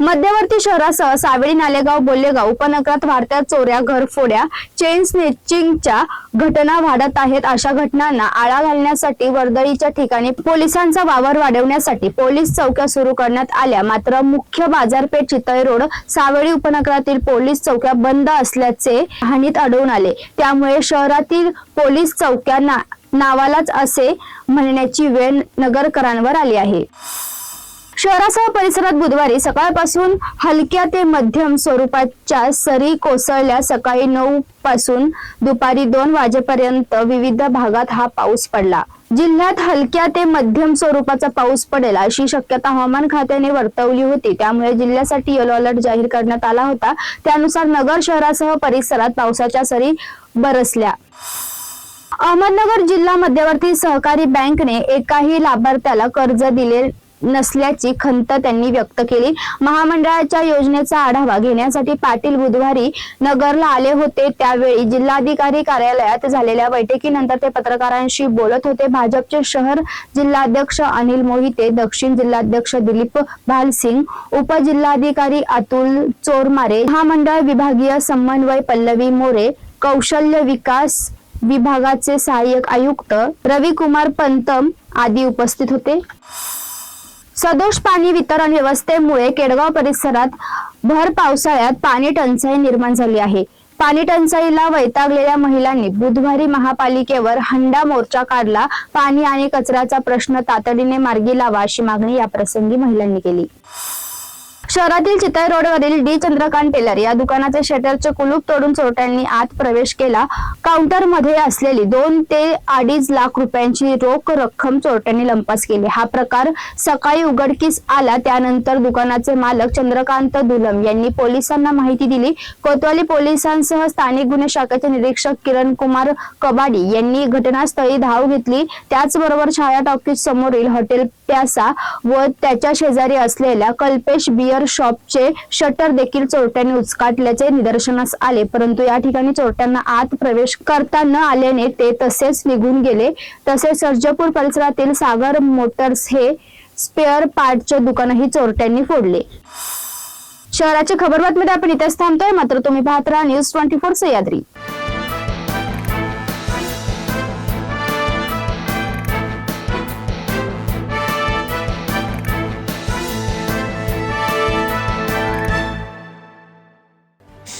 मध्यवर्ती शहरासह सावेडी नालेगाव बोल्लेगाव उपनगरात वाढत्या चोऱ्या घरफोड्या चेन स्नेचिंगच्या घटना वाढत आहेत. अशा घटनांना आळा घालण्यासाठी वर्दळीच्या ठिकाणी पोलिसांचा वावर वाढवण्यासाठी पोलीस चौक्या सुरू करण्यात आल्या. मात्र मुख्य बाजारपेठ चितळे रोड सावेडी उपनगरातील पोलीस चौक्या बंद असल्याचे हानीत आढळून आले. त्यामुळे शहरातील पोलीस चौक्या ना- नावालाच असे म्हणण्याची वेळ नगरकरांवर आली आहे. शहरासह परिसरात बुधवारी सकाळपासून हलक्या ते मध्यम स्वरूपाच्या सरी कोसळल्या. सकाळी नऊ पासून दुपारी दोन वाजेपर्यंत विविध भागात हा पाऊस पडला. जिल्ह्यात हलक्या ते मध्यम स्वरूपाचा पाऊस पडेल अशी शक्यता हवामान खात्याने वर्तवली होती. त्यामुळे जिल्ह्यासाठी येलो अलर्ट जाहीर करण्यात आला होता. त्यानुसार नगर शहरासह परिसरात पावसाच्या सरी बरसल्या. अहमदनगर जिल्हा मध्यवर्ती सहकारी बँकने एकाही लाभार्थ्याला कर्ज दिले नसल्याची खंत त्यांनी व्यक्त केली. महामंडळाच्या योजनेचा आढावा घेण्यासाठी पाटील बुधवारी नगरला आले होते. त्यावेळी जिल्हाधिकारी कार्यालयात झालेल्या बैठकीनंतर ते पत्रकारांशी बोलत होते. भाजपचे शहर जिल्हाध्यक्ष अनिल मोहिते दक्षिण जिल्हाध्यक्ष दिलीप भालसिंग उपजिल्हाधिकारी अतुल चोरमारे महामंडळ विभागीय समन्वय पल्लवी मोरे कौशल्य विकास विभागाचे सहाय्यक आयुक्त रविकुमार पंतम आदी उपस्थित होते. सदोष पाणी वितरण व्यवस्थेमुळे केडगाव परिसरात भर पावसाळ्यात पाणी टंचाई निर्माण झाली आहे. पाणी टंचाईला वैतागलेल्या महिलांनी बुधवारी महापालिकेवर हंडा मोर्चा काढला. पाणी आणि कचऱ्याचा प्रश्न तातडीने मार्गी लावा अशी मागणी या प्रसंगी महिलांनी केली. शहरातील चितळ रोडवरील डी चंद्रकांत टेलर या दुकानाचे शटरचे कुलूप तोडून चोरट्यांनी आत प्रवेश केला. काउंटरमध्ये असलेली दोन ते अडीच लाख रुपयांची रोख रक्कम चोरट्यांनी लंपास केली. हा प्रकार सकाळी उघडकीस आला. त्यानंतर दुकानाचे मालक चंद्रकांत दुलम यांनी पोलिसांना माहिती दिली. कोतवाली पोलिसांसह स्थानिक गुन्हे शाखेचे निरीक्षक किरण कुमार कबाडी यांनी घटनास्थळी धाव घेतली. त्याचबरोबर छाया टॉकीज समोरील हॉटेल प्यासा व त्याच्या शेजारी असलेल्या कल्पेश बियर शॉपचे शटर देखील चोरट्यांनी उचकाटल्याचे निदर्शनास आले. परंतु या ठिकाणी चोरट्यांना आत प्रवेश करता न आल्याने ते तसेच निघून गेले. तसेच सर्जपूर परिसरातील सागर मोटर्स हे स्पेअर पार्टचे दुकानही चोरट्यांनी फोडले. शहराच्या खबरबातमध्ये आपण इथेच थांबतोय. मात्र तुम्ही पाहत राहा न्यूज ट्वेंटी फोर सह्याद्री.